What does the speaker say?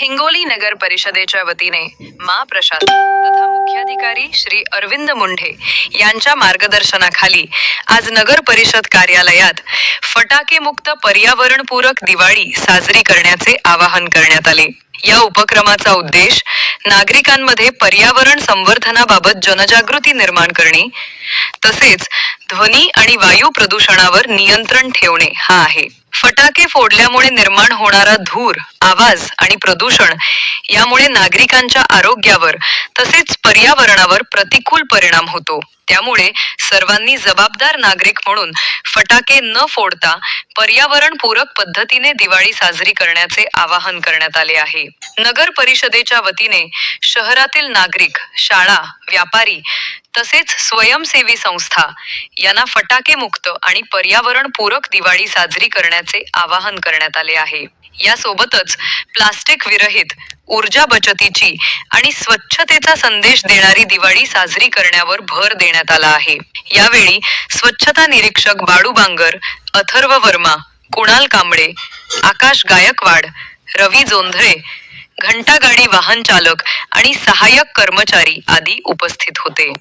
हिंगोली नगर परिषदेच्या वतीने मा प्रशासन तथा मुख्याधिकारी श्री अरविंद मुंढे यांच्या मार्गदर्शनाखाली आज नगर परिषद कार्यालयात फटाके मुक्त पर्यावरणपूरक दिवाळी साजरी करण्याचे आवाहन करण्यात आले. या उपक्रमाचा उद्देश नागरिकांमध्ये पर्यावरण संवर्धनाबाबत जनजागृती निर्माण करणे तसेच ध्वनी आणि वायू प्रदूषणावर नियंत्रण ठेवणे हा आहे. फटाके फोडल्यामुळे निर्माण होणारा धूर आवाज आणि प्रदूषण यामुळे नागरिकांच्या आरोग्यावर तसेच पर्यावरणावर प्रतिकूल परिणाम होतो. त्यामुळे सर्वांनी जबाबदार नागरिक म्हणून फटाके न फोडता पर्यावरण पूरक पद्धतीने दिवाळी साजरी करण्याचे आवाहन करण्यात आले आहे. नगर परिषदेच्या वतीने शहरातील नागरिक शाळा व्यापारी तसेच स्वयंसेवी संस्था यांना फटाके मुक्त आणि पर्यावरण पूरक दिवाळी साजरी करण्याचे आवाहन करण्यात आले आहे. यासोबतच प्लास्टिक विरहित ऊर्जा बचतीची आणि स्वच्छतेचा संदेश देणारी दिवाळी साजरी करण्यावर भर देण्यात आला आहे. यावेळी स्वच्छता निरीक्षक बाडू बांगर अथर्व वर्मा कुणाल कांबळे आकाश गायकवाड रवी जोंधळे घंटागाडी वाहन चालक आणि सहाय्यक कर्मचारी आदी उपस्थित होते.